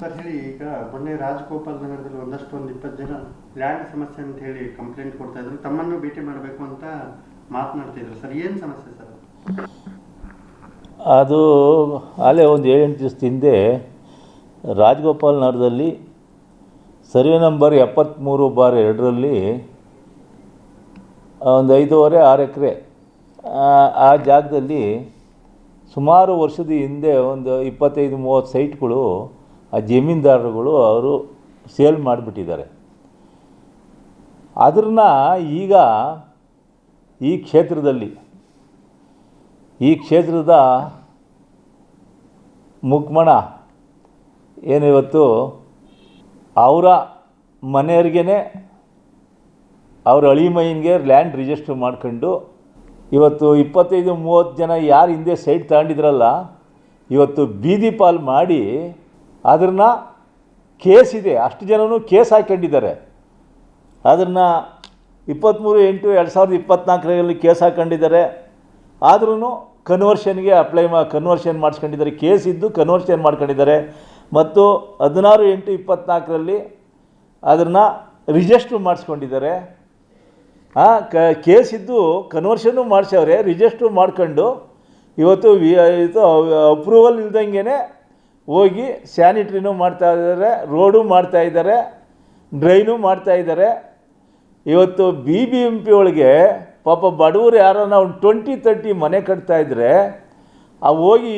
Sir ಹೇಳಿ, ಈಗ ಮೊನ್ನೆ ರಾಜಗೋಪಾಲ್ ನಗರದಲ್ಲಿ ಒಂದಷ್ಟು ಒಂದು ಇಪ್ಪತ್ತು ಜನ ಲ್ಯಾಂಡ್ ಸಮಸ್ಯೆ ಅಂತ ಹೇಳಿ ಕಂಪ್ಲೇಂಟ್ ಕೊಡ್ತಾ ಇದ್ರು. ತಮ್ಮನ್ನು ಭೇಟಿ ಮಾಡಬೇಕು ಅಂತ ಮಾತನಾಡ್ತಿದ್ರು ಸರ್, ಏನು ಸಮಸ್ಯೆ ಸರ್ ಅದು? ಅಲ್ಲೇ ಒಂದು ಏಳೆಂಟು ದಿವಸ ಹಿಂದೆ ರಾಜಗೋಪಾಲ್ ನಗರದಲ್ಲಿ ಸರ್ವೆ ನಂಬರ್ ಎಪ್ಪತ್ತ್ಮೂರು ಬಾರ್ ಎರಡರಲ್ಲಿ ಒಂದು ಐದೂವರೆ, ಆರು ಎಕರೆ ಆ ಜಾಗದಲ್ಲಿ ಸುಮಾರು ವರ್ಷದ ಹಿಂದೆ ಒಂದು ಇಪ್ಪತ್ತೈದು, ಮೂವತ್ತು ಸೈಟ್ಗಳು ಆ ಜಮೀನ್ದಾರರುಗಳು ಅವರು ಸೇಲ್ ಮಾಡಿಬಿಟ್ಟಿದ್ದಾರೆ. ಅದನ್ನ ಈಗ ಈ ಕ್ಷೇತ್ರದಲ್ಲಿ, ಈ ಕ್ಷೇತ್ರದ ಮುಕ್ಮಣ ಏನಿವತ್ತು ಅವರ ಮನೆಯವ್ರಿಗೇ ಅವ್ರ ಅಳಿಮೈನ್ಗೆ ಲ್ಯಾಂಡ್ ರಿಜಿಸ್ಟರ್ ಮಾಡ್ಕೊಂಡು ಇವತ್ತು ಇಪ್ಪತ್ತೈದು, ಮೂವತ್ತು ಜನ ಯಾರು ಹಿಂದೆ ಸೈಟ್ ತಗೊಂಡಿದ್ರಲ್ಲ, ಇವತ್ತು ಬೀದಿ ಪಾಲ್ ಮಾಡಿ ಅದನ್ನು ಕೇಸ್ ಇದೆ. ಅಷ್ಟು ಜನನೂ ಕೇಸ್ ಹಾಕ್ಕೊಂಡಿದ್ದಾರೆ ಅದನ್ನು ಇಪ್ಪತ್ತ್ಮೂರು ಎಂಟು ಎರಡು ಸಾವಿರದ ಇಪ್ಪತ್ತ್ನಾಲ್ಕರಲ್ಲಿ ಕೇಸ್ ಹಾಕ್ಕೊಂಡಿದ್ದಾರೆ ಆದ್ರೂ ಕನ್ವರ್ಷನ್ಗೆ ಅಪ್ಲೈ ಮಾ ಕನ್ವರ್ಷನ್ ಮಾಡಿಸ್ಕೊಂಡಿದ್ದಾರೆ. ಕೇಸ್ ಇದ್ದು ಕನ್ವರ್ಷನ್ ಮಾಡ್ಕೊಂಡಿದ್ದಾರೆ. ಮತ್ತು ಹದಿನಾರು ಎಂಟು ಇಪ್ಪತ್ತ್ನಾಲ್ಕರಲ್ಲಿ ಅದನ್ನು ರಿಜಿಸ್ಟ್ರ್ ಮಾಡಿಸ್ಕೊಂಡಿದ್ದಾರೆ. ಕ ಕೇಸ್ ಇದ್ದು ಕನ್ವರ್ಷನ್ನು ಮಾಡಿಸವ್ರೆ ರಿಜಿಸ್ಟ್ರು ಮಾಡ್ಕೊಂಡು ಇವತ್ತು ವಿ ಇದು ಅಪ್ರೂವಲ್ ಇಲ್ದಂಗೆ ಹೋಗಿ ಸ್ಯಾನಿಟ್ರಿನೂ ಮಾಡ್ತಾ ಇದ್ದಾರೆ, ರೋಡು ಮಾಡ್ತಾ ಇದ್ದಾರೆ, ಡ್ರೈನು ಮಾಡ್ತಾ ಇದ್ದಾರೆ. ಇವತ್ತು ಬಿ ಬಿ ಎಂ ಪಿ ಒಳಗೆ ಪಾಪ ಬಡವರು ಯಾರನ್ನ ಒಂದು ಟ್ವೆಂಟಿ ತರ್ಟಿ ಮನೆ ಕಟ್ತಾ ಇದ್ದರೆ ಆ ಹೋಗಿ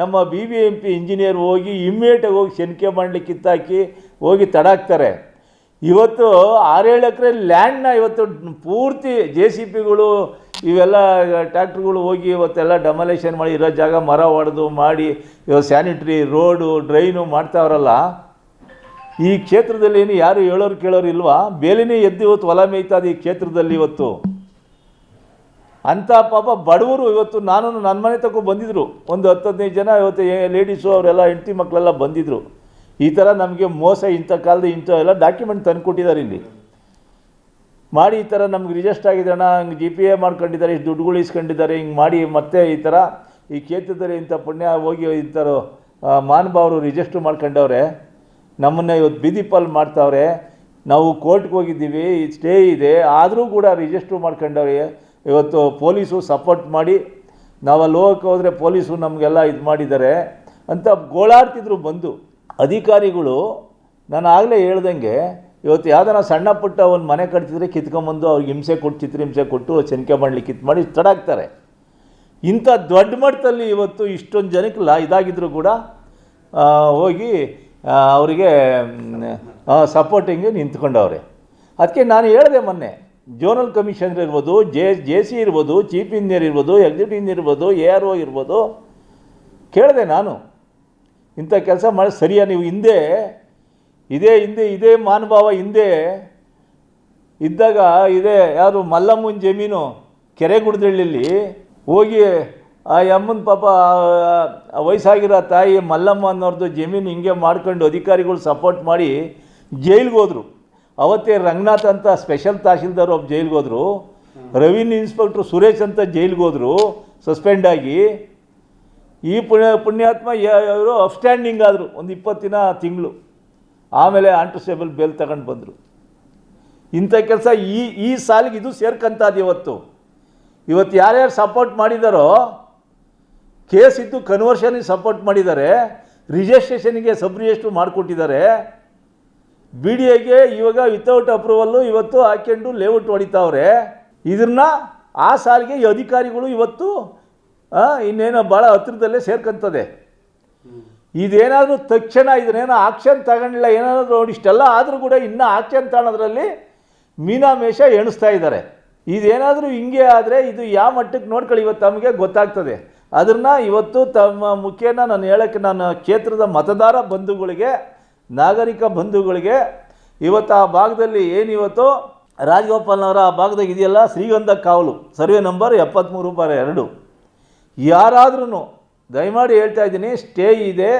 ನಮ್ಮ B B M P engineer ಹೋಗಿ ಇಮ್ಮಿಡಿಯೇಟಾಗಿ ಹೋಗಿ ಶನಿಕೆ ಮಾಡಲಿಕ್ಕೆ ಕಿತ್ತಾಕಿ ಹೋಗಿ ತಡಾಕ್ತಾರೆ. ಇವತ್ತು ಆರೇಳು ಎಕರೆ ಲ್ಯಾಂಡ್ನ ಇವತ್ತು ಪೂರ್ತಿ ಜೆ ಸಿ ಪಿಗಳು ಇವೆಲ್ಲ ಟ್ಯಾಕ್ಟ್ರುಗಳು ಹೋಗಿ ಇವತ್ತೆಲ್ಲ ಡಮಲೇಷನ್ ಮಾಡಿ ಇರೋ ಜಾಗ ಮರ ಹೊಡೆದು ಮಾಡಿ ಇವಾಗ ಸ್ಯಾನಿಟ್ರಿ ರೋಡು ಡ್ರೈನು ಮಾಡ್ತಾವ್ರಲ್ಲ ಈ ಕ್ಷೇತ್ರದಲ್ಲಿ ಏನು ಯಾರು ಹೇಳೋರು ಕೇಳೋರು ಇಲ್ವಾ? ಬೇಲಿನೇ ಎದ್ದು ಇವತ್ತು ಹೊಲ ಮೇಯ್ತದೆ ಈ ಕ್ಷೇತ್ರದಲ್ಲಿ ಇವತ್ತು. ಅಂಥ ಪಾಪ ಬಡವರು ಇವತ್ತು ನಾನು ನನ್ನ ಮನೆ ತಗೋ ಬಂದಿದ್ದರು ಒಂದು ಹತ್ತು ಹದಿನೈದು ಜನ ಇವತ್ತು ಲೇಡೀಸು ಅವರೆಲ್ಲ ಹೆಂಡತಿ ಮಕ್ಕಳೆಲ್ಲ ಬಂದಿದ್ದರು ಈ ಥರ ನಮಗೆ ಮೋಸ ಇಂಥ ಕಾಲದ ಇಂಥ ಎಲ್ಲ ಡಾಕ್ಯುಮೆಂಟ್ ತಂದು ಕೊಟ್ಟಿದ್ದಾರೆ ಇಲ್ಲಿ. ಮಾಡಿ ಈ ಥರ ನಮ್ಗೆ ರಿಜೆಸ್ಟ್ ಆಗಿದೆ ಅಣ್ಣ ಹಂಗೆ ಜಿ ಪಿ ಎ ಮಾಡ್ಕೊಂಡಿದ್ದಾರೆ ಇಷ್ಟು ದುಡ್ಡುಗಳು ಇಸ್ಕೊಂಡಿದ್ದಾರೆ ಹಿಂಗೆ ಮಾಡಿ ಮತ್ತೆ ಈ ಥರ ಈ ಕೇತದಲ್ಲಿ ಇಂಥ ಪುಣ್ಯ ಹೋಗಿ ಈ ಥರ ಆ, ಮಹಾನುಭಾವರು ರಿಜಿಸ್ಟ್ರ್ ಮಾಡ್ಕೊಂಡವ್ರೆ ನಮ್ಮನ್ನು ಇವತ್ತು ಬೀದಿ ಪಾಲ್ ಮಾಡ್ತಾವ್ರೆ ನಾವು ಕೋರ್ಟ್ಗೆ ಹೋಗಿದ್ದೀವಿ ಸ್ಟೇ ಇದೆ ಆದರೂ ಕೂಡ ರಿಜಿಸ್ಟ್ರ್ ಮಾಡ್ಕೊಂಡವ್ರೆ ಇವತ್ತು ಪೊಲೀಸು ಸಪೋರ್ಟ್ ಮಾಡಿ ನಾವು ಅಲ್ಲಿ ಹೋಗಕ್ಕೆ ಹೋದರೆ ಪೊಲೀಸು ನಮಗೆಲ್ಲ ಇದು ಮಾಡಿದ್ದಾರೆ ಅಂತ ಗೋಳಾಡ್ತಿದ್ರು ಬಂದು. ಅಧಿಕಾರಿಗಳು ನಾನು ಆಗಲೇ ಹೇಳ್ದಂಗೆ ಇವತ್ತು ಯಾವ್ದಾರ ಸಣ್ಣ ಪುಟ್ಟ ಒಂದು ಮನೆ ಕಟ್ತಿದ್ರೆ ಕಿತ್ಕೊಂಬಂದು ಅವ್ರಿಗೆ ಹಿಂಸೆ ಕೊಟ್ಟು ಚಿತ್ರಹಿಂಸೆ ಕೊಟ್ಟು ಚೆನ್ಕೆ ಮಾಡಲಿ ಕಿತ್ ಮಾಡಿ ತಡಾಗ್ತಾರೆ ಇಂಥ ದೊಡ್ಡ ಮಟ್ಟದಲ್ಲಿ ಇವತ್ತು ಇಷ್ಟೊಂದು ಜನಕ್ಕೆ ಲಾ ಇದಾಗಿದ್ದರೂ ಕೂಡ ಹೋಗಿ ಅವರಿಗೆ ಸಪೋರ್ಟಿಂಗ್ ನಿಂತ್ಕೊಂಡವ್ರೆ. ಅದಕ್ಕೆ ನಾನು ಹೇಳಿದೆ ಮೊನ್ನೆ ಜೋನಲ್ ಕಮಿಷನರ್ ಇರ್ಬೋದು ಜೆ ಜೆ ಸಿ ಇರ್ಬೋದು ಚೀಫ್ ಇಂಜಿನಿಯರ್ ಇರ್ಬೋದು ಎಕ್ಸಿಕ್ಯೂಟಿವ್ ಇಂಜಿನಿಯರ್ ಇರ್ಬೋದು ಎ ಆರ್ ಒ ಇರ್ಬೋದು, ಕೇಳಿದೆ ನಾನು, ಇಂಥ ಕೆಲಸ ಮಾಡಿ ಸರಿಯಾ ನೀವು ಹಿಂದೆ ಇದೇ ಹಿಂದೆ, ಇದೇ ಮಾನುಭಾವ ಹಿಂದೆ ಇದ್ದಾಗ ಇದೇ ಯಾರು ಮಲ್ಲಮ್ಮನ ಜಮೀನು ಕೆರೆ ಗುಡ್ದಳ್ಳಿಲಿ ಹೋಗಿ ಆ ಅಮ್ಮನ ಪಾಪ ವಯಸ್ಸಾಗಿರೋ ತಾಯಿ ಮಲ್ಲಮ್ಮ ಅನ್ನೋರ್ದು ಜಮೀನು ಹಿಂಗೆ ಮಾಡ್ಕೊಂಡು ಅಧಿಕಾರಿಗಳು ಸಪೋರ್ಟ್ ಮಾಡಿ ಜೈಲಿಗೆ ಹೋದರು. ಅವತ್ತೇ ರಂಗನಾಥ್ ಅಂತ ಸ್ಪೆಷಲ್ ತಹಶೀಲ್ದಾರ್ ಒಬ್ಬ ಜೈಲಿಗೆ ಹೋದರು. ರೆವಿನ್ಯೂ ಇನ್ಸ್ಪೆಕ್ಟ್ರು ಸುರೇಶ್ ಅಂತ ಜೈಲಿಗೆ ಹೋದರು ಸಸ್ಪೆಂಡ್ ಆಗಿ. ಈ ಪುಣ್ಯ, ಪುಣ್ಯಾತ್ಮ ಅವರು ಅಪ್ಸ್ಟ್ಯಾಂಡಿಂಗ್ ಆದರು. ಒಂದು ಇಪ್ಪತ್ತು ದಿನ ತಿಂಗಳು. ಆಮೇಲೆ ಆಂಟ್ರಸೇಬಲ್ ಬೇಲ್ ತಗೊಂಡು ಬಂದರು. ಇಂಥ ಕೆಲಸ ಈ ಈ ಸಾಲಿಗೆ ಇದು ಸೇರ್ಕಂತದ್ದು ಇವತ್ತು. ಇವತ್ತು ಯಾರ್ಯಾರು ಸಪೋರ್ಟ್ ಮಾಡಿದಾರೋ, ಕೇಸ್ ಇದ್ದು ಕನ್ವರ್ಷನಿಗೆ ಸಪೋರ್ಟ್ ಮಾಡಿದ್ದಾರೆ ರಿಜಿಸ್ಟ್ರೇಷನ್ಗೆ ಸಬ್ ರಿಜಿಸ್ಟ್ರ್ ಮಾಡಿಕೊಟ್ಟಿದ್ದಾರೆ ಬಿ ಡಿ ಎಗೆ ಇವಾಗ ವಿತೌಟ್ ಅಪ್ರೂವಲ್ಲು ಇವತ್ತು ಹಾಕ್ಕೊಂಡು ಲೇಔಟ್ ಹೊಡಿತಾವ್ರೆ. ಇದನ್ನ ಆ ಸಾಲಿಗೆ ಅಧಿಕಾರಿಗಳು ಇವತ್ತು ಇನ್ನೇನೋ ಭಾಳ ಹತ್ತಿರದಲ್ಲೇ ಸೇರ್ಕೊಂತದೆ. ಇದೇನಾದರೂ ತಕ್ಷಣ ಇದನ್ನೇನೋ ಆಕ್ಷನ್ ತಗೊಂಡಿಲ್ಲ, ಏನಾದರೂ ಇಷ್ಟೆಲ್ಲ ಆದರೂ ಕೂಡ ಇನ್ನೂ ಆಕ್ಷನ್ ತಗೊಳೋದ್ರಲ್ಲಿ ಮೀನಾಮೇಷ ಎಣಿಸ್ತಾ ಇದ್ದಾರೆ. ಇದೇನಾದರೂ ಹಿಂಗೆ ಆದರೆ ಇದು ಯಾವ ಮಟ್ಟಕ್ಕೆ ನೋಡ್ಕೊಳ್ಳಿ, ಇವತ್ತು ತಮಗೆ ಗೊತ್ತಾಗ್ತದೆ. ಅದನ್ನ ಇವತ್ತು ತಮ್ಮ ಮುಖೇನ ನಾನು ಹೇಳೋಕ್ಕೆ ನಾನು ಕ್ಷೇತ್ರದ ಮತದಾರ ಬಂಧುಗಳಿಗೆ, ನಾಗರಿಕ ಬಂಧುಗಳಿಗೆ, ಇವತ್ತು ಆ ಭಾಗದಲ್ಲಿ ಏನಿವತ್ತು ರಾಜಗೋಪಾಲ್ನವರ ಆ ಭಾಗದಾಗ ಇದೆಯಲ್ಲ, ಶ್ರೀಗಂಧ ಕಾವಲು, ಸರ್ವೆ ನಂಬರ್ ಎಪ್ಪತ್ತ್ಮೂರು ಬಾರ ಎರಡು. ಯಾರಾದ್ರೂ ದಯಮಾಡಿ ಹೇಳ್ತಾ ಇದ್ದೀನಿ ಸ್ಟೇ ಇದೆ,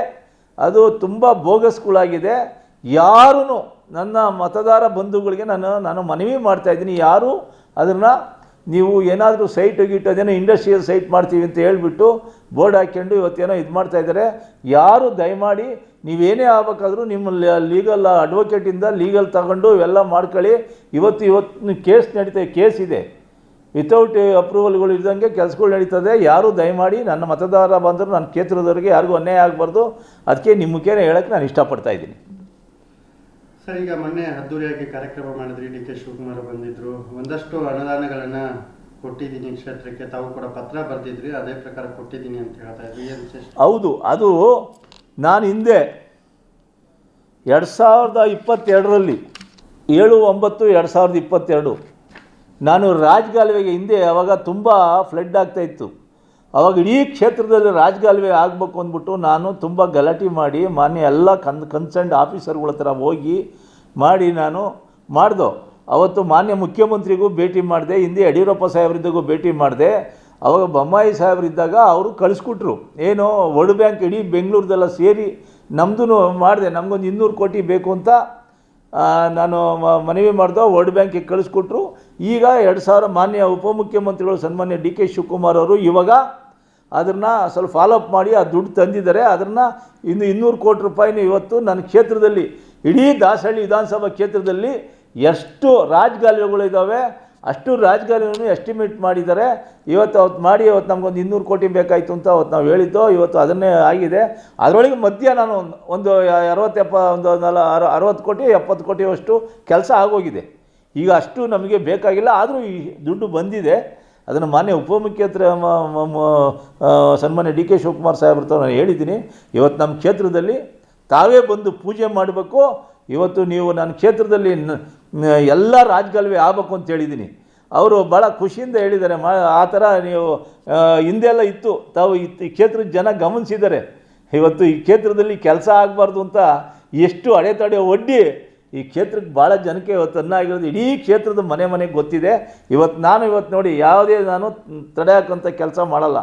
ಅದು ತುಂಬ ಬೋಗಸ್ಗಳಾಗಿದೆ ಯಾರೂ ನನ್ನ ಮತದಾರ ಬಂಧುಗಳಿಗೆ ನಾನು ನಾನು ಮನವಿ ಮಾಡ್ತಾ ಇದ್ದೀನಿ, ಯಾರು ಅದನ್ನು ನೀವು ಏನಾದರೂ ಸೈಟ್ ಗೀಟ್ ಅದೇನೋ ಇಂಡಸ್ಟ್ರಿಯಲ್ ಸೈಟ್ ಮಾಡ್ತೀವಿ ಅಂತ ಹೇಳಿಬಿಟ್ಟು ಬೋರ್ಡ್ ಹಾಕ್ಕೊಂಡು ಇವತ್ತೇನೋ ಇದು ಮಾಡ್ತಾ ಇದ್ದಾರೆ. ಯಾರು ದಯಮಾಡಿ ನೀವೇನೇ ಆಗ್ಬೇಕಾದ್ರೂ ನಿಮ್ಮ ಲೀಗಲ್ ಅಡ್ವೊಕೇಟಿಂದ ಲೀಗಲ್ ತಗೊಂಡು ಇವೆಲ್ಲ ಮಾಡ್ಕೊಳ್ಳಿ. ಇವತ್ತು ಇವತ್ತು ಕೇಸ್ ನಡೀತಾ ಕೇಸ್ ಇದೆ. ವಿತೌಟ್ ಅಪ್ರೂವಲ್ಗಳು ಇದ್ದಂಗೆ ಕೆಲಸಗಳು ನಡೀತದೆ ಯಾರು ದಯಮಾಡಿ ನನ್ನ ಮತದಾರ ಬಂದರೂ ನನ್ನ ಕ್ಷೇತ್ರದವರಿಗೆ ಯಾರಿಗೂ ಅನ್ಯಾಯ ಆಗಬಾರ್ದು. ಅದಕ್ಕೆ ನಿಮ್ಮ ಮುಖೇನ ಹೇಳೋಕ್ಕೆ ನಾನು ಇಷ್ಟಪಡ್ತಾ ಇದ್ದೀನಿ. ಸರ್ ಈಗ ಮೊನ್ನೆ ಅದ್ದೂರಿಯಾಗಿ ಕಾರ್ಯಕ್ರಮ ಮಾಡಿದ್ರಿ ಡಿ ಕೆ ಶಿವಕುಮಾರ್ ಬಂದಿದ್ರು. ಒಂದಷ್ಟು ಅನುದಾನಗಳನ್ನು ಕೊಟ್ಟಿದ್ದೀನಿ ಕ್ಷೇತ್ರಕ್ಕೆ. ತಾವು ಕೂಡ ಪತ್ರ ಬರೆದಿದ್ರಿ ಅದೇ ಪ್ರಕಾರ ಕೊಟ್ಟಿದ್ದೀನಿ ಅಂತ ಹೇಳ್ತಾ ಇದ್ರಿ. ಏನು ವಿಶೇಷ? ಹೌದು ಅದು ನಾನು ಹಿಂದೆ ಎರಡು ಸಾವಿರದ ಇಪ್ಪತ್ತೆರಡರಲ್ಲಿ ಏಳು ಒಂಬತ್ತು ಎರಡು ಸಾವಿರದ ಇಪ್ಪತ್ತೆರಡು ನಾನು ರಾಜಗಾಲುವೆಗೆ ಹಿಂದೆ ಅವಾಗ ತುಂಬ ಫ್ಲಡ್ ಆಗ್ತಾಯಿತ್ತು ಅವಾಗ ಇಡೀ ಕ್ಷೇತ್ರದಲ್ಲಿ ರಾಜಗಾಲುವೆ ಆಗಬೇಕು ಅಂದ್ಬಿಟ್ಟು ನಾನು ತುಂಬ ಗಲಾಟೆ ಮಾಡಿ, ಮಾನ್ಯ ಎಲ್ಲ ಕನ್ ಕನ್ಸರ್ನ್ಡ್ ಆಫೀಸರ್ಗಳ ಹತ್ರ ಹೋಗಿ ಮಾಡಿ ನಾನು ಮಾಡ್ದೋ. ಅವತ್ತು ಮಾನ್ಯ ಮುಖ್ಯಮಂತ್ರಿಗೂ ಭೇಟಿ ಮಾಡಿದೆ, ಹಿಂದೆ ಯಡಿಯೂರಪ್ಪ ಸಾಹೇಬರಿದ್ದಾಗೂ ಭೇಟಿ ಮಾಡಿದೆ. ಅವಾಗ ಬೊಮ್ಮಾಯಿ ಸಾಹೇಬರಿದ್ದಾಗ ಅವರು ಕಳಿಸ್ಕೊಟ್ರು. ಏನು ವರ್ಲ್ಡ್ ಬ್ಯಾಂಕ್ ಇಡೀ ಬೆಂಗಳೂರದೆಲ್ಲ ಸೇರಿ ನಮ್ಮದು ಮಾಡಿದೆ, ನಮಗೊಂದು ಇನ್ನೂರು ಕೋಟಿ ಬೇಕು ಅಂತ. ನಾನು ಮನವಿ ಮಾಡಿದೋ ವರ್ಲ್ಡ್ ಬ್ಯಾಂಕಿಗೆ ಕಳಿಸ್ಕೊಟ್ರು. ಈಗ ಎರಡು ಸಾವಿರ ಮಾನ್ಯ ಉಪಮುಖ್ಯಮಂತ್ರಿಗಳು ಸನ್ಮಾನ್ಯ ಡಿ ಕೆ ಶಿವಕುಮಾರ್ ಅವರು ಇವಾಗ ಅದನ್ನು ಸ್ವಲ್ಪ ಫಾಲೋಅಪ್ ಮಾಡಿ ಆ ದುಡ್ಡು ತಂದಿದ್ದಾರೆ. ಅದನ್ನು ಇನ್ನು ಇನ್ನೂರು ಕೋಟಿ ರೂಪಾಯಿನ ಇವತ್ತು ನನ್ನ ಕ್ಷೇತ್ರದಲ್ಲಿ, ಇಡೀ ದಾಸಹಳ್ಳಿ ವಿಧಾನಸಭಾ ಕ್ಷೇತ್ರದಲ್ಲಿ ಎಷ್ಟು ರಾಜಗಾಲುವೆಗಳು ಇದ್ದಾವೆ ಅಷ್ಟು ರಾಜಕಾರಣಿಯನ್ನು ಎಸ್ಟಿಮೇಟ್ ಮಾಡಿದ್ದಾರೆ. ಇವತ್ತು ಅವತ್ತು ಮಾಡಿ, ಅವತ್ತು ನಮಗೊಂದು ಇನ್ನೂರು ಕೋಟಿ ಬೇಕಾಯಿತು ಅಂತ ಅವತ್ತು ನಾವು ಹೇಳಿದ್ದೋ. ಇವತ್ತು ಅದನ್ನೇ ಆಗಿದೆ. ಅದರೊಳಗೆ ಮಧ್ಯ ನಾನು ಒಂದು- ಒಂದು ಅರವತ್ತು ಎಪ್ಪ ಒಂದು ನಲ, ಅರ, ಅರವತ್ತು ಕೋಟಿ, ಎಪ್ಪತ್ತು ಕೋಟಿಯಷ್ಟು ಕೆಲಸ ಆಗೋಗಿದೆ. ಈಗ ಅಷ್ಟು ನಮಗೆ ಬೇಕಾಗಿಲ್ಲ. ಆದರೂ ಈ ದುಡ್ಡು ಬಂದಿದೆ. ಅದನ್ನು ಮಾನ್ಯ ಮ- ಸನ್ಮಾನ್ಯ ಡಿ ಕೆ ಶಿವಕುಮಾರ್ ಸಾಹೇಬ್ರ ನಾನು ಹೇಳಿದ್ದೀನಿ. ಇವತ್ತು ನಮ್ಮ ಕ್ಷೇತ್ರದಲ್ಲಿ ತಾವೇ ಬಂದು ಪೂಜೆ ಮಾಡಬೇಕು. ಇವತ್ತು ನೀವು ನನ್ನ ಕ್ಷೇತ್ರದಲ್ಲಿ ಎಲ್ಲ ರಾಜಗಾಲುವೆ ಆಗಬೇಕು ಅಂತ ಹೇಳಿದ್ದೀನಿ ಅವರು ಭಾಳ ಖುಷಿಯಿಂದ ಹೇಳಿದ್ದಾರೆ, ಮಾ, ಆ ಥರ ನೀವು ಹಿಂದೆಲ್ಲ ಇತ್ತು. ತಾವು ಈ ಕ್ಷೇತ್ರದ ಜನ ಗಮನಿಸಿದ್ದಾರೆ. ಇವತ್ತು ಈ ಕ್ಷೇತ್ರದಲ್ಲಿ ಕೆಲಸ ಆಗಬಾರ್ದು ಅಂತ ಎಷ್ಟು ಅಡೆತಡೆ ಒಡ್ಡಿ ಈ ಕ್ಷೇತ್ರಕ್ಕೆ ಭಾಳ ಜನಕ್ಕೆ ಇವತ್ತು ಅನ್ನ ಆಗಿರೋದು. ಇಡೀ ಕ್ಷೇತ್ರದ ಮನೆ ಮನೆಗೆ ಗೊತ್ತಿದೆ. ಇವತ್ತು ನಾನು ಇವತ್ತು ನೋಡಿ ಯಾವುದೇ ನಾನು ತಡೆ ಹಾಕೋಂಥ ಕೆಲಸ ಮಾಡಲ್ಲ.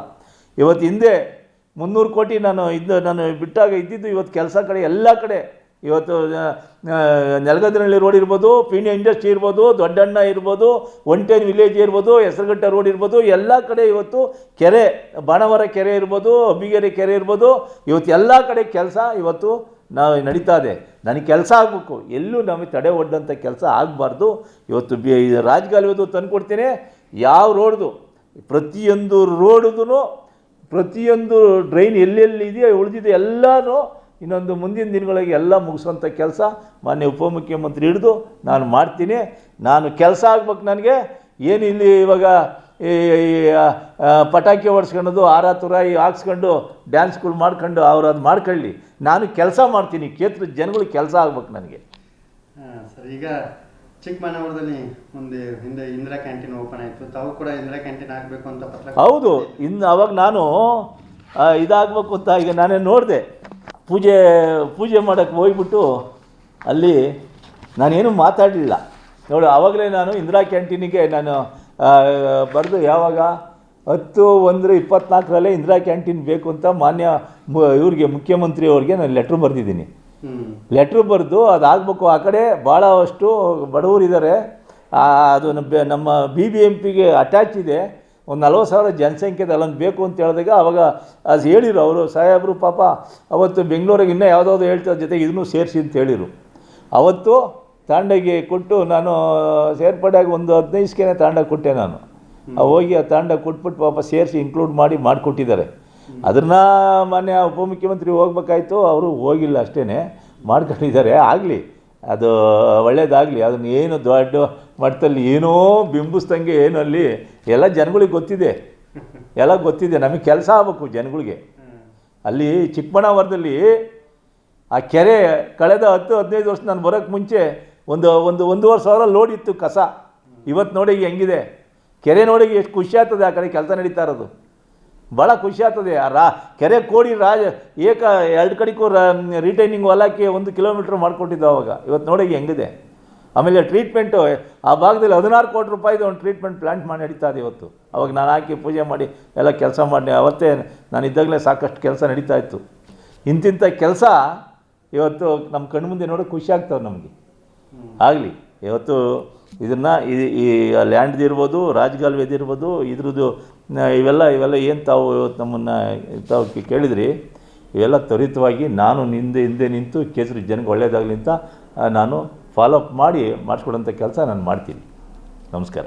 ಇವತ್ತು ಹಿಂದೆ ಮುನ್ನೂರು ಕೋಟಿ ನಾನು ಇದು ನಾನು ಬಿಟ್ಟಾಗ ಇದ್ದಿದ್ದು ಇವತ್ತು ಕೆಲಸ ಕಡೆ, ಎಲ್ಲ ಕಡೆ ಇವತ್ತು ನೆಲಗದ್ರಹಳ್ಳಿ ರೋಡ್ ಇರ್ಬೋದು, ಪೀಣ್ಯ ಇಂಡಸ್ಟ್ರಿ ಇರ್ಬೋದು, ದೊಡ್ಡಣ್ಣ ಇರ್ಬೋದು, ಒಂಟೇನ್ ವಿಲೇಜ್ ಇರ್ಬೋದು, ಹೆಸರುಘಟ್ಟ ರೋಡ್ ಇರ್ಬೋದು, ಎಲ್ಲ ಕಡೆ ಇವತ್ತು ಕೆರೆ, ಬಾಣವರ ಕೆರೆ ಇರ್ಬೋದು ಅಬ್ಬಿಗೆರೆ ಕೆರೆ ಇರ್ಬೋದು, ಇವತ್ತು ಎಲ್ಲ ಕಡೆ ಕೆಲಸ ಇವತ್ತು ನಾವು ನಡೀತಾ ಇದೆ. ನನಗೆ ಕೆಲಸ ಆಗಬೇಕು. ಎಲ್ಲೂ ನಮಗೆ ತಡೆ ಒಡ್ಡಂಥ ಕೆಲಸ ಆಗಬಾರ್ದು. ಇವತ್ತು ಬಿ ತಂದು ತಂದುಕೊಡ್ತೀನಿ. ಯಾವ ರೋಡ್ದು, ಪ್ರತಿಯೊಂದು ರೋಡ್ದು ಪ್ರತಿಯೊಂದು ಡ್ರೈನ್ ಎಲ್ಲೆಲ್ಲಿ ಇದೆಯೋ ಉಳಿದಿದೆ ಎಲ್ಲನೂ ಇನ್ನೊಂದು ಮುಂದಿನ ದಿನಗಳಿಗೆ ಎಲ್ಲ ಮುಗಿಸೋಂಥ ಕೆಲಸ ಮಾನ್ಯ ಉಪಮುಖ್ಯಮಂತ್ರಿ ಹಿಡಿದು ನಾನು ಮಾಡ್ತೀನಿ. ನಾನು ಕೆಲಸ ಆಗ್ಬೇಕು ನನಗೆ. ಏನು ಇಲ್ಲಿ ಇವಾಗ ಈ ಪಟಾಕಿ ಹೊಡ್ಸ್ಕೊಳ್ಳೋದು ಆರ ತುರಾಯಿ ಹಾಕ್ಸ್ಕೊಂಡು ಡ್ಯಾನ್ಸ್ಗಳು ಮಾಡ್ಕೊಂಡು ಅವ್ರು ಅದು ಮಾಡ್ಕೊಳ್ಳಿ. ನಾನು ಕೆಲಸ ಮಾಡ್ತೀನಿ. ಕ್ಷೇತ್ರದ ಜನಗಳಿಗೆ ಕೆಲಸ ಆಗ್ಬೇಕು ನನಗೆ. ಸರ್ ಈಗ ಚಿಕ್ಕಮಗಳೂರದಲ್ಲಿ ಮುಂದೆ ಹಿಂದೆ ಇಂದಿರಾ ಕ್ಯಾಂಟೀನ್ ಓಪನ್ ಆಯಿತು. ತಾವು ಕೂಡ ಇಂದಿರಾ ಕ್ಯಾಂಟೀನ್ ಆಗಬೇಕು ಅಂತ ಹೌದು. ಇನ್ನು ಅವಾಗ ನಾನು ಇದಾಗಬೇಕು ಅಂತ ಈಗ ನಾನೇ ನೋಡಿದೆ. ಪೂಜೆ ಪೂಜೆ ಮಾಡೋಕ್ಕೆ ಹೋಗ್ಬಿಟ್ಟು ಅಲ್ಲಿ ನಾನೇನು ಮಾತಾಡಲಿಲ್ಲ. ನೋಡು ಆವಾಗಲೇ ನಾನು ಇಂದಿರಾ ಕ್ಯಾಂಟೀನಿಗೆ ನಾನು ಬರೆದು ಯಾವಾಗ? ಹತ್ತು ಒಂದು ಇಪ್ಪತ್ನಾಲ್ಕರಲ್ಲೇ ಇಂದಿರಾ ಕ್ಯಾಂಟೀನ್ ಬೇಕು ಅಂತ ಮಾನ್ಯ ಇವ್ರಿಗೆ ಮುಖ್ಯಮಂತ್ರಿ ಅವ್ರಿಗೆ ನಾನು ಲೆಟ್ರ್ ಬರೆದಿದ್ದೀನಿ. ಲೆಟ್ರ್ ಬರೆದು ಅದಾಗಬೇಕು ಆ ಕಡೆ ಭಾಳಷ್ಟು ಬಡವರಿದ್ದಾರೆ. ಇದ್ದಾರೆ ಅದು ನಮ್ಮ ನಮ್ಮ ಬಿ ಬಿ ಎಂ ಪಿಗೆ ಅಟ್ಯಾಚ್ ಇದೆ. ಒಂದು ನಲ್ವತ್ತು ಸಾವಿರ ಜನಸಂಖ್ಯೆದ ಅಲ್ಲೊಂದು ಬೇಕು ಅಂತ ಹೇಳಿದಾಗ ಅವಾಗ ಅದು ಹೇಳಿರು ಅವರು, ಸಾಹೇಬರು ಪಾಪ, ಅವತ್ತು ಬೆಂಗಳೂರಿಗೆ ಇನ್ನೂ ಯಾವುದಾದ್ರು ಹೇಳ್ತಾ ಜೊತೆಗೆ ಇದನ್ನು ಸೇರಿಸಿ ಅಂತ ಹೇಳಿರು. ಅವತ್ತು ತಾಂಡಗೆ ಕೊಟ್ಟು ನಾನು ಸೇರ್ಪಡೆಯಾಗಿ ಒಂದು ಹದಿನೈದು ಸ್ಕೇನೆ ತಾಂಡ ಕೊಟ್ಟೆ ನಾನು. ಹೋಗಿ ಆ ತಾಂಡ ಕೊಟ್ಬಿಟ್ಟು ಪಾಪ ಸೇರಿಸಿ ಇನ್ಕ್ಲೂಡ್ ಮಾಡಿ ಮಾಡಿಕೊಟ್ಟಿದ್ದಾರೆ. ಅದನ್ನ ಮಾನ್ಯ ಉಪಮುಖ್ಯಮಂತ್ರಿ ಹೋಗ್ಬೇಕಾಯ್ತು, ಅವರು ಹೋಗಿಲ್ಲ ಅಷ್ಟೇ ಮಾಡ್ಕೊಂಡಿದ್ದಾರೆ, ಆಗಲಿ. ಅದು ಒಳ್ಳೇದಾಗಲಿ, ಅದನ್ನ ಏನು ದೊಡ್ಡ ಮಟ್ಟದಲ್ಲಿ ಏನೋ ಬಿಂಬಿಸ್ದಂಗೆ ಏನು ಅಲ್ಲಿ, ಎಲ್ಲ ಜನಗಳಿಗೆ ಗೊತ್ತಿದೆ. ಎಲ್ಲ ಗೊತ್ತಿದೆ, ನಮಗೆ ಕೆಲಸ ಆಗಬೇಕು ಜನಗಳಿಗೆ. ಅಲ್ಲಿ ಚಿಕ್ಕಬಳ್ಳಾಪುರದಲ್ಲಿ ಆ ಕೆರೆ ಕಳೆದ ಹತ್ತು, ಹದಿನೈದು ವರ್ಷ ನಾನು ಬರೋಕ್ಕೆ ಮುಂಚೆ ಒಂದು ಒಂದು, ಒಂದೂವರೆ ಸಾವಿರ ಲೋಡ್ ಇತ್ತು ಕಸ. ಇವತ್ತು ನೋಡಿ ಹೆಂಗಿದೆ. ಕೆರೆ ನೋಡಿ ಎಷ್ಟು ಖುಷಿ ಆಗ್ತದೆ ಆ ಕಡೆ ಕೆಲಸ ನಡೀತಾ ಇರೋದು. ಭಾಳ ಖುಷಿ ಆಗ್ತದೆ. ಆ ರಾ, ಕೆರೆ ಕೋಡಿ ರಾಜ, ಏಕ ಎರಡು ಕಡೆಗೂ ರಿಟೈನಿಂಗ್ ಹೊಲಕ್ಕೆ ಒಂದು ಕಿಲೋಮೀಟ್ರ್ ಮಾಡಿಕೊಟ್ಟಿದ್ದು ಅವಾಗ. ಇವತ್ತು ನೋಡಿ ಹೆಂಗಿದೆ. ಆಮೇಲೆ ಟ್ರೀಟ್ಮೆಂಟು ಆ ಭಾಗದಲ್ಲಿ ಹದಿನಾರು ಕೋಟಿ ರೂಪಾಯಿದು ಒಂದು ಟ್ರೀಟ್ಮೆಂಟ್ ಪ್ಲ್ಯಾಂಟ್ ಮಾಡಿ ನಡೀತಾ ಇದೆ ಇವತ್ತು. ಅವಾಗ ನಾನು ಹಾಕಿ ಪೂಜೆ ಮಾಡಿ, ಎಲ್ಲ ಕೆಲಸ ಮಾಡಿ, ಅವತ್ತೇ ನಾನು ಇದ್ದಾಗಲೇ ಸಾಕಷ್ಟು ಕೆಲಸ ನಡೀತಾ ಇತ್ತು. ಇಂತಿಂಥ ಕೆಲಸ ಇವತ್ತು ನಮ್ಮ ಕಣ್ಮುಂದೆ ನೋಡೋಕೆ ಖುಷಿ ಆಗ್ತವೆ ನಮಗೆ. ಆಗಲಿ, ಇವತ್ತು ಇದನ್ನು ಈ ಲ್ಯಾಂಡ್ ಇರ್ಬೋದು, ರಾಜಗಾಲ್ವೆದು ಇರ್ಬೋದು, ಇದ್ರದ್ದು ಇವೆಲ್ಲ ಇವೆಲ್ಲ ಏನು ತಾವು ಇವತ್ತು ನಮ್ಮನ್ನು ತಾವು ಕೇಳಿದ್ರಿ, ಇವೆಲ್ಲ ತ್ವರಿತವಾಗಿ ನಾನು ನಿಂದೆ, ಹಿಂದೆ ನಿಂತು ಕೇಸರಿ ಜನಕ್ಕೆ ಒಳ್ಳೆಯದಾಗಲಿ ಅಂತ ನಾನು ಫಾಲೋಅಪ್ ಮಾಡಿ ಮಾಡಿಸ್ಕೊಡೋಂಥ ಕೆಲಸ ನಾನು ಮಾಡ್ತೀನಿ. ನಮಸ್ಕಾರ.